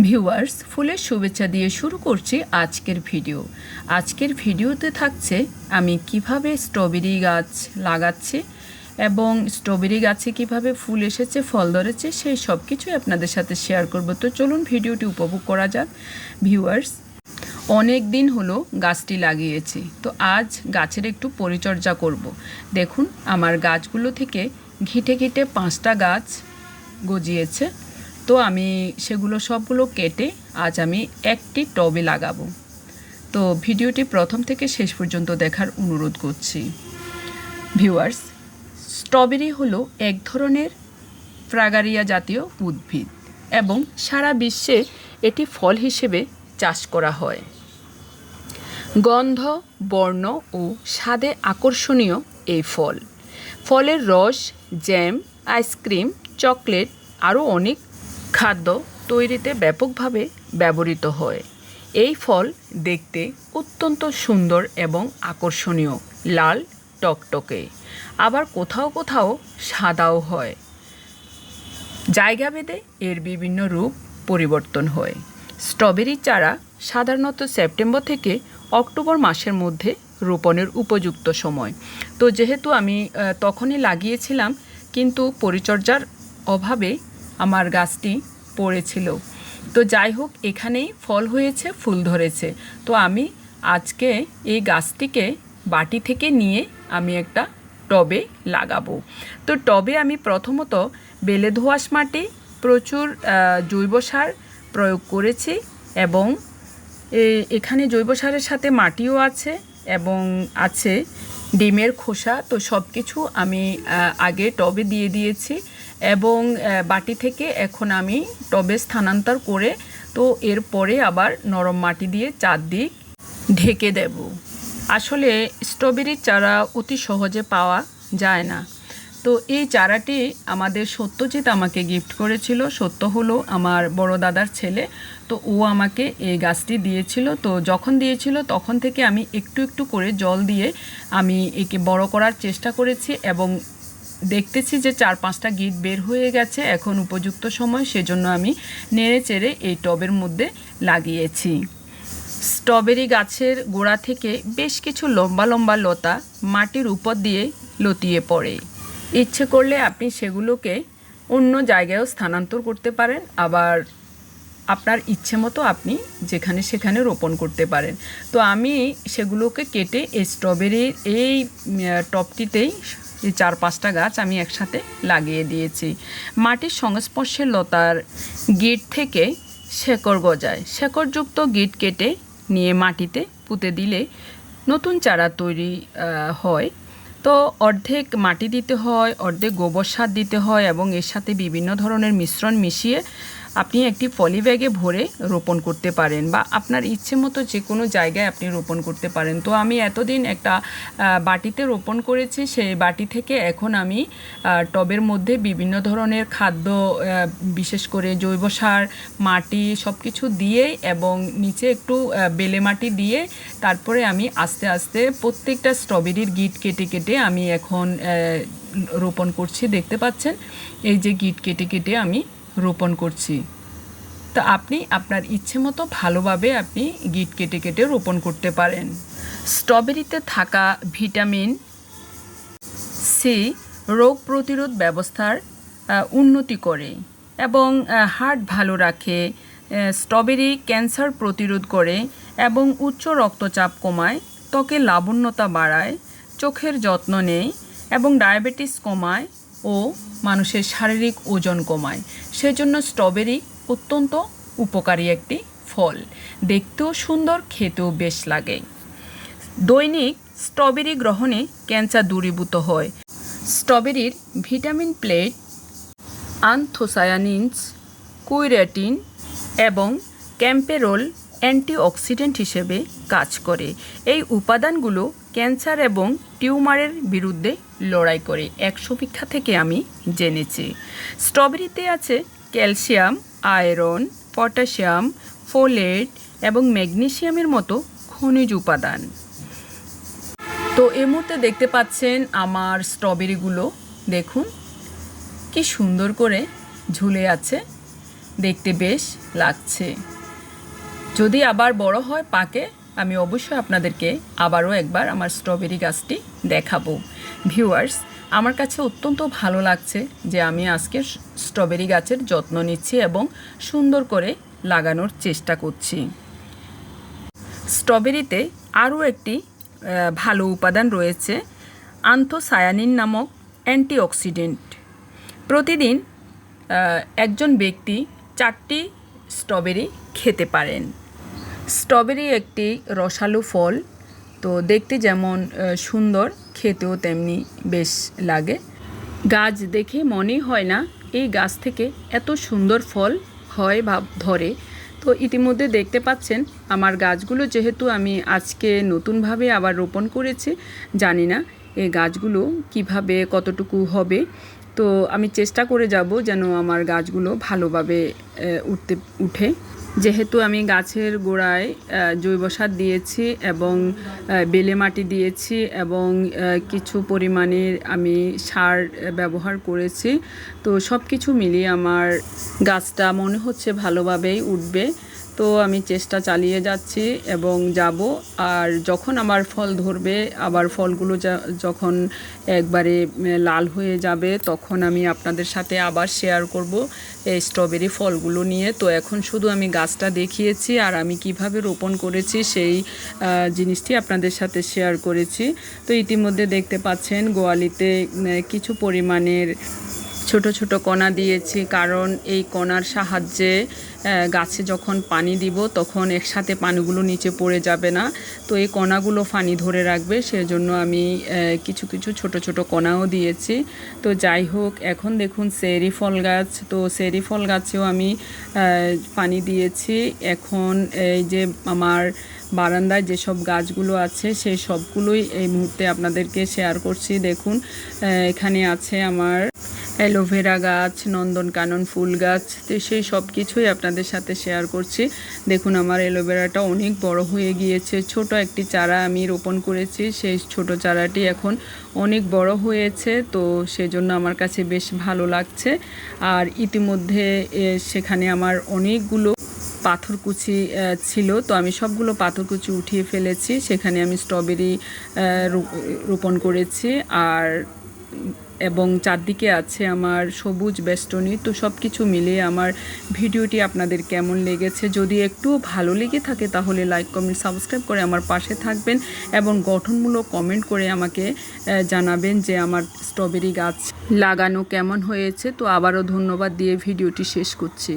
Viewers, ফুলের শুভেচ্ছা দিয়ে শুরু করছি আজকের ভিডিও। আজকের ভিডিওতে থাকছে, আমি কীভাবে স্ট্রবেরি গাছ লাগাচ্ছি এবং স্ট্রবেরি গাছে কীভাবে ফুল এসেছে, ফল ধরেছে, সেই সব কিছুই আপনাদের সাথে শেয়ার করব। তো চলুন ভিডিওটি উপভোগ করা যাক। ভিউয়ার্স, অনেক দিন হলো গাছটি লাগিয়েছি, তো আজ গাছের একটু পরিচর্যা করব। দেখুন, আমার গাছগুলো থেকে ঘিটে ঘিটে পাঁচটা গাছ গজিয়েছে। তো আমি সেগুলো সবগুলো কেটে আজ আমি একটি টবে লাগাবো। তো ভিডিওটি প্রথম থেকে শেষ পর্যন্ত দেখার অনুরোধ করছি। ভিউয়ার্স, স্ট্রবেরি হলো এক ধরনের ফ্রাগারিয়া জাতীয় উদ্ভিদ এবং সারা বিশ্বে এটি ফল হিসেবে চাষ করা হয়। গন্ধ, বর্ণ ও স্বাদে আকর্ষণীয় এই ফল। ফলের রস, জ্যাম, আইসক্রিম, চকলেট আরও অনেক খাদ্য তৈরিতে ব্যাপকভাবে ব্যবহৃত হয়। এই ফল দেখতে অত্যন্ত সুন্দর এবং আকর্ষণীয়, লাল টকটকে। আবার কোথাও কোথাও সাদাও হয়। জায়গাভেদে এর বিভিন্ন রূপ পরিবর্তন হয়। স্ট্রবেরি চারা সাধারণত সেপ্টেম্বর থেকে অক্টোবর মাসের মধ্যে রোপণের উপযুক্ত সময়। তো যেহেতু আমি তখনই লাগিয়েছিলাম, কিন্তু পরিচর্যার অভাবে আমার গাছটি পড়েছিল। তো যাই হোক এখানেই ফল হয়েছে, ফুল ধরেছে। তো আমি আজকে এই গাছটিকে বাটি থেকে নিয়ে আমি একটা টবে লাগাবো। তো টবে আমি প্রথমত বেলে ধোয়াশ মাটি, প্রচুর জৈব সার প্রয়োগ করেছি এবং এখানে জৈব সারের সাথে মাটিও আছে এবং আছে ডিমের খোসা। তো সব কিছু আমি আগে টবে দিয়ে দিয়েছি। এবং বাটি থেকে এখন আমি টবে স্থানান্তর করে, তো এরপরে আবার নরম মাটি দিয়ে চারদিক ঢেকে দেব। আসলে স্ট্রবেরির চারা অতি সহজে পাওয়া যায় না। তো এই চারাটি আমাদের সত্যজিৎ আমাকে গিফট করেছিল। সত্য হলো আমার বড় দাদার ছেলে। তো ও আমাকে এই গাছটি দিয়েছিল। তো যখন দিয়েছিল, তখন থেকে আমি একটু একটু করে জল দিয়ে আমি একে বড় করার চেষ্টা করেছি এবং দেখতেছি যে চার পাঁচটা গিট বের হয়ে গেছে এখন উপযুক্ত সময় সেজন্য আমি নেড়ে চেড়ে এই টবের মধ্যে লাগিয়েছি। স্ট্রবেরি গাছের গোড়া থেকে বেশ কিছু লম্বা লম্বা লতা মাটির উপর দিয়ে লতিয়ে পড়ে। ইচ্ছে করলে আপনি সেগুলোকে অন্য জায়গায়ও স্থানান্তর করতে পারেন আবার আপনার ইচ্ছে মতো আপনি যেখানে সেখানে রোপণ করতে পারেন। তো আমি সেগুলোকে কেটে এই স্ট্রবেরির এই উম, টবটিতেই এই চার পাঁচটা গাছ আমি একসাথে লাগিয়ে দিয়েছি। মাটির সংস্পর্শে লতার গিট থেকে শেকড় গজায়। শেকড়যুক্ত গিট কেটে নিয়ে মাটিতে পুঁতে দিলে নতুন চারা তৈরি হয়। তো অর্ধেক মাটি দিতে হয়, অর্ধেক গোবর সার দিতে হয় এবং এর সাথে বিভিন্ন ধরনের মিশ্রণ মিশিয়ে আপনি একটি পলি ব্যাগে ভরে রোপণ করতে পারেন বা আপনার ইচ্ছে মতো যে কোনো জায়গায় আপনি রোপণ করতে পারেন। তো আমি এতদিন একটা বাটিতে রোপণ করেছি, সেই বাটি থেকে এখন আমি টবের মধ্যে বিভিন্ন ধরনের খাদ্য বিশেষ করে জৈব সার, মাটি সব কিছু দিয়ে এবং নিচে একটু বেলে মাটি দিয়ে তারপরে আমি আস্তে আস্তে প্রত্যেকটা স্ট্রবেরির গিট কেটে কেটে আমি এখন রোপণ করছি। দেখতে পাচ্ছেন? এই যে গিট কেটে কেটে আমি রোপণ করছি। তো আপনি আপনার ইচ্ছে মতো ভালোভাবে আপনি গিট কেটে কেটে রোপণ করতে পারেন। স্ট্রবেরিতে থাকা ভিটামিন সি রোগ প্রতিরোধ ব্যবস্থার উন্নতি করে এবং হার্ট ভালো রাখে স্ট্রবেরি ক্যান্সার প্রতিরোধ করে এবং উচ্চ রক্তচাপ কমায়, ত্বকে লাবণ্যতা বাড়ায়, চোখের যত্ন নেয় এবং ডায়াবেটিস কমায় ও মানুষের শারীরিক ওজন কমায়। সেজন্য স্ট্রবেরি অত্যন্ত উপকারী একটি ফল। দেখতেও সুন্দর, খেতেও বেশ লাগে। দৈনিক স্ট্রবেরি গ্রহণে ক্যান্সার দূরীভূত হয়। স্ট্রবেরির ভিটামিন প্লেট, আনথোসায়ানিনস, কুইরেটিন এবং ক্যাম্পেরোল অ্যান্টিঅক্সিডেন্ট হিসেবে কাজ করে। এই উপাদানগুলো ক্যান্সার এবং টিউমারের বিরুদ্ধে লড়াই করে এক সমীক্ষা থেকে আমি জেনেছি। স্ট্রবেরিতে আছে ক্যালসিয়াম, আয়রন, পটাশিয়াম, ফোলেট এবং ম্যাগনেশিয়ামের মতো খনিজ উপাদান। তো এই মুহূর্তে দেখতে পাচ্ছেন আমার স্ট্রবেরিগুলো। দেখুন, কি সুন্দর করে ঝুলে আছে। দেখতে বেশ লাগছে। যদি আবার বড় হয় পাকে, আমি অবশ্যই আপনাদেরকে আবারও একবার আমার স্ট্রবেরি গাছটি দেখাবো। ভিউয়ার্স আমার কাছে অত্যন্ত ভালো লাগছে যে আমি আজকে স্ট্রবেরি গাছের যত্ন নিচ্ছি এবং সুন্দর করে লাগানোর চেষ্টা করছি। স্ট্রবেরিতে আরও একটি ভালো উপাদান রয়েছে আন্থোসায়ানিন নামক অ্যান্টিঅক্সিডেন্ট প্রতিদিন একজন ব্যক্তি চারটি স্ট্রবেরি খেতে পারেন। স্ট্রবেরি একটি রসালো ফল, তো দেখতে যেমন সুন্দর, খেতেও তেমনি বেশ লাগে। গাছ দেখে মনেই হয় না, এই গাছ থেকে এত সুন্দর ফল হয় বা ধরে। তো ইতিমধ্যে দেখতে পাচ্ছেন, আমার গাছগুলো যেহেতু আমি আজকে নতুনভাবে আবার রোপণ করেছি, জানি না এই গাছগুলো কীভাবে কতটুকু হবে। তো আমি চেষ্টা করে যাব যেন আমার গাছগুলো ভালোভাবে উঠতে, উঠে। যেহেতু আমি গাছের গোড়ায় জৈব সার দিয়েছি এবং বেলে মাটি দিয়েছি এবং কিছু পরিমাণে আমি সার ব্যবহার করেছি। তো সব কিছু মিলিয়ে আমার গাছটা মনে হচ্ছে ভালোভাবেই উঠবে। তো আমি চেষ্টা চালিয়ে যাচ্ছি এবং যাব। আর যখন আমার ফল ধরবে, আবার ফলগুলো যখন একবারে লাল হয়ে যাবে, তখন আমি আপনাদের সাথে আবার শেয়ার করব এই স্ট্রবেরি ফলগুলো নিয়ে। তো এখন শুধু আমি গাছটা দেখিয়েছি আর আমি কীভাবে রোপণ করেছি সেই জিনিসটি আপনাদের সাথে শেয়ার করেছি। তো ইতিমধ্যে দেখতে পাচ্ছেন, গোয়ালিতে কিছু পরিমাণের ছোট ছোট কণা দিয়েছি, কারণ এই কণার সাহায্যে গাছে যখন পানি দিব তখন একসাথে পানিগুলো নিচে পড়ে যাবে না। তো এই কণাগুলো পানি ধরে রাখবে, সেজন্য আমি কিছু কিছু ছোট ছোট কণাও দিয়েছি। তো যাই হোক, এখন দেখুন সেরি ফল গাছ, তো সেরি ফল গাছেও আমি পানি দিয়েছি। এখন এই যে আমার বারান্দায় যেসব গাছগুলো আছে, সেই সবগুলোই এই মুহূর্তে আপনাদেরকে শেয়ার করছি। দেখুন এখানে আছে আমার অ্যালোভেরা গাছ নন্দনকানন ফুল গাছ, তো সেই সব কিছুই আপনাদের সাথে শেয়ার করছি। দেখুন, আমার অ্যালোভেরাটা অনেক বড় হয়ে গিয়েছে। ছোট একটি চারা আমি রোপণ করেছি, সেই ছোট চারাটি এখন অনেক বড় হয়েছে, তো সেজন্য আমার কাছে বেশ ভালো লাগছে। আর ইতিমধ্যে সেখানে আমার অনেকগুলো পাথরকুচি ছিল, তো আমি সবগুলো পাথরকুচি উঠিয়ে ফেলেছি। সেখানে আমি স্ট্রবেরি রোপণ করেছি। আর এবং চারদিকে আছে আমার সবুজ বেষ্টনী, তো সব কিছু মিলিয়ে আমার ভিডিওটি আপনাদের কেমন লেগেছে? যদি একটু ভালো লেগে থাকে তাহলে লাইক কমেন্ট সাবস্ক্রাইব করে আমার পাশে থাকবেন এবং গঠনমূলক কমেন্ট করে আমাকে জানাবেন যে আমার স্ট্রবেরি গাছ লাগানো কেমন হয়েছে। তো আবারও ধন্যবাদ দিয়ে ভিডিওটি শেষ করছি।